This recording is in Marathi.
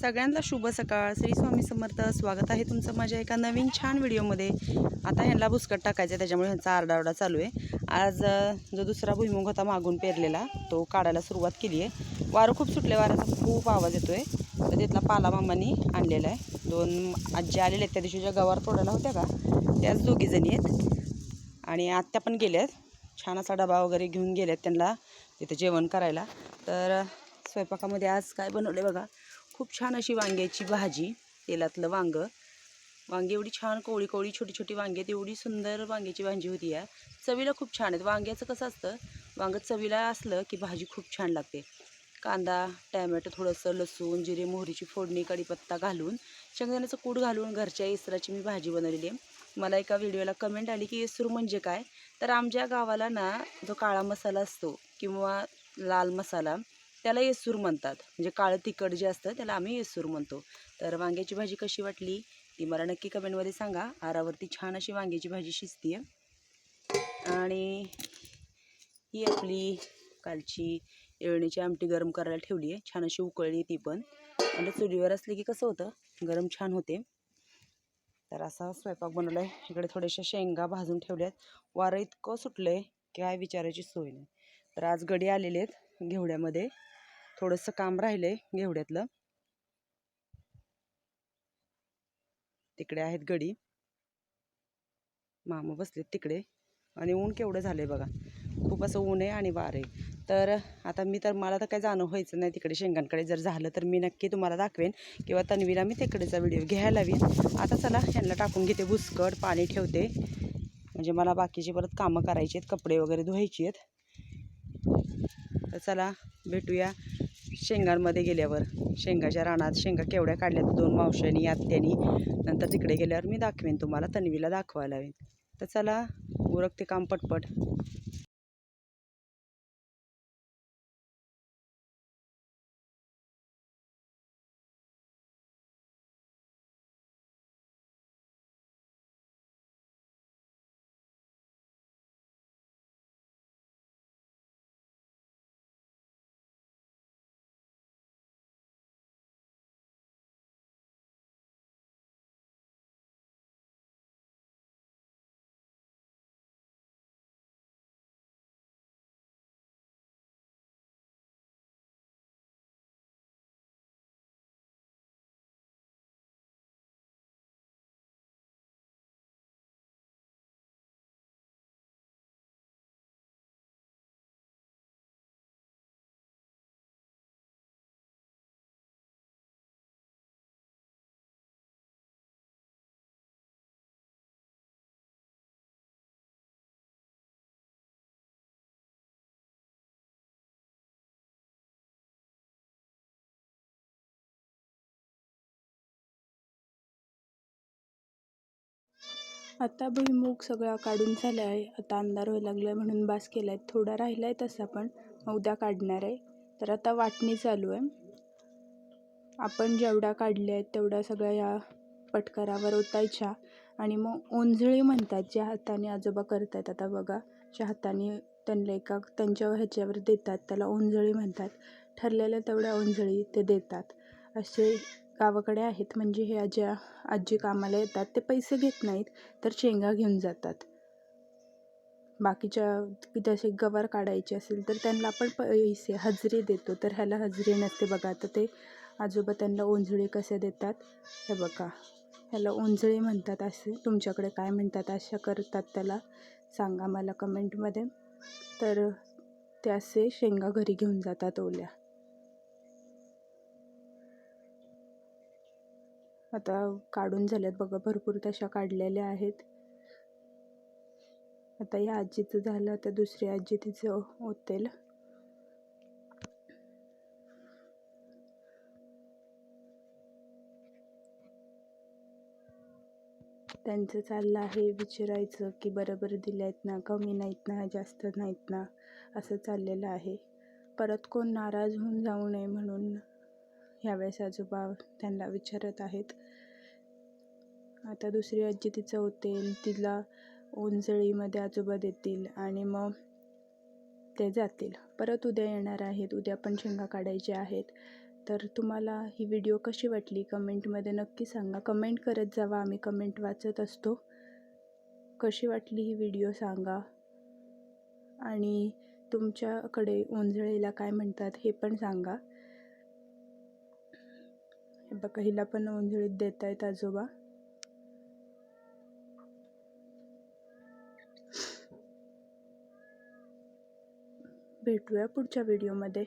सगळ्यांना शुभ सकाळ. श्री स्वामी समर्थ स्वागत आहे तुमचं माझ्या एका नवीन छान व्हिडिओमध्ये. आता ह्यांना भुसकट टाकायचं आहे त्याच्यामुळे ह्यांचा आरडाओरडा चालू आहे. आज जो दुसरा भुईमुग होता मागून पेरलेला तो काढायला सुरुवात केली आहे वारं खूप सुटले वाराचा खूप आवाज येतो आहे तर तिथला पाला मामांनी आणलेला आहे. दोन आजी आलेले आहेत त्या दिवशी ज्या गवार तोडायला होत्या का त्याच दोघीजणी आहेत. आणि आत्या पण गेल्यात छान असा डबा वगैरे घेऊन गेल्यात त्यांना तिथे जेवण करायला. तर स्वयंपाकामध्ये आज काय बनवले बघा. खूप छान अशी वांग्याची भाजी तेलातलं वांगं. वांगी एवढी छान कोळी कोवळी छोटी छोटी वांगी आहेत एवढी सुंदर वांग्याची भाजी होती या चवीला खूप छान आहेत. वांग्याचं कसं असतं वांगं चवीला असलं की भाजी खूप छान लागते. कांदा टॅमॅटो थोडंसं लसूण जिरे मोहरीची फोडणी कढीपत्ता घालून शेंगदाण्याचं कूट घालून घरच्या इसराची मी भाजी बनवलेली आहे. मला एका व्हिडिओला कमेंट आली की येसूर म्हणजे काय? तर आमच्या गावाला ना जो काळा मसाला असतो किंवा लाल मसाला त्याला येसूर म्हणतात. म्हणजे काळं तिखट जे असतं त्याला आम्ही येसूर म्हणतो. तर वांग्याची भाजी कशी वाटली? ती मला नक्की कमेंटमध्ये सांगा. आरावरती छान अशी वांग्याची भाजी शिजते आणि ही आपली कालची येळणीची आमटी गरम करायला ठेवली आहे छान अशी उकळली ती पण. आणि चुलीवर असली की कसं होतं? गरम छान होते. तर असा स्वयंपाक बनवला आहे इकडे थोड्याशा शेंगा भाजून ठेवल्यात. वारं इतकं सुटलं आहे की काय विचारायची सोय नाही. तर आज गडी आलेले आहेत घेवड्यामध्ये. थोडंसं काम राहिलं आहे घेवड्यातलं. तिकडे आहेत गडी. मामा बसलेत तिकडे. आणि ऊन केवढं झालं आहे बघा. खूप असं ऊन आहे आणि वार आहे. तर आता मी तर मला तर काय जाणं व्हायचं नाही तिकडे शेंगांकडे. जर झालं तर मी नक्की तुम्हाला दाखवेन किंवा तन्वीला मी तिकडेचा व्हिडिओ घ्यायला हवी आता चला ह्यांना टाकून घेते भुसकट पाणी ठेवते. म्हणजे मला बाकीची परत कामं करायची आहेत कपडे वगैरे धुवायची आहेत. तर चला भेटूया. शेंगांमध्ये गेल्यावर शेंगाच्या रानात शेंगा केवढ्या काढल्यात? दोन मावशांनी आत्यानी नंतर तिकडे गेल्यावर मी दाखवेन तुम्हाला तन्वीला दाखवायला हवेन तर चला उरकते काम पटपट. आता भुईमूग सगळा काढून झाला आहे. आता अंधार व्हायला लागला आहे म्हणून बास केला आहे थोडा राहिला आहे तसा पण. मग उद्या काढणार आहे. तर आता वाटणी चालू आहे. आपण जेवढ्या काढल्या आहेत तेवढ्या सगळ्या या पटकरावर ओतायच्या. आणि मग ओंजळी म्हणतात ज्या हाताने आजोबा करतात आता बघा ज्या हाताने त्यांना एका त्यांच्या ह्याच्यावर देतात. त्याला ओंजळी म्हणतात. ठरलेल्या तेवढ्या ओंजळी ते देतात. असे गावाकडे आहेत. म्हणजे हे आज्या आजी कामाला येतात. ते पैसे घेत नाहीत तर शेंगा घेऊन जातात. बाकीच्या जसे गवार काढायचे असेल तर त्यांना आपण पैसे हजेरी देतो. तर ह्याला हजरी नसते बघा. तर ते आजोबा त्यांना ओंजळी कसे देतात? हे बघा. ह्याला ओंजळी म्हणतात असे. तुमच्याकडे काय म्हणतात अशा करतात त्याला. सांगा मला कमेंटमध्ये. तर ते असे शेंगा घरी घेऊन जातात ओल्या. आता काढून झाल्यात बघा भरपूर तशा काढलेल्या आहेत. आता या आजीचं झालं आता दुसरी आजी तिचं ओतेल. त्यांचं चाललं आहे विचारायचं की बरोबर दिल्या आहेत ना कमी नाहीत ना जास्त नाहीत ना असं चाललेलं आहे. परत कोण नाराज होऊन जाऊ नये म्हणून ह्यावेळेस आजोबा त्यांना विचारत आहेत. आता दुसरी आजी तिचं होते तिला ओंजळीमध्ये आजोबा देतील आणि मग ते जातील. परत उद्या येणार आहेत उद्या पण शेंगा काढायच्या आहेत. तर तुम्हाला ही व्हिडिओ कशी वाटली कमेंटमध्ये नक्की सांगा. कमेंट करत जावा आम्ही कमेंट वाचत असतो. कशी वाटली ही व्हिडिओ सांगा. आणि तुमच्याकडे ओंजळीला काय म्हणतात हे पण सांगा. हे बघा हिला पण उंजळीत देत आहेत आजोबा. भेटूया पुढच्या व्हिडिओमध्ये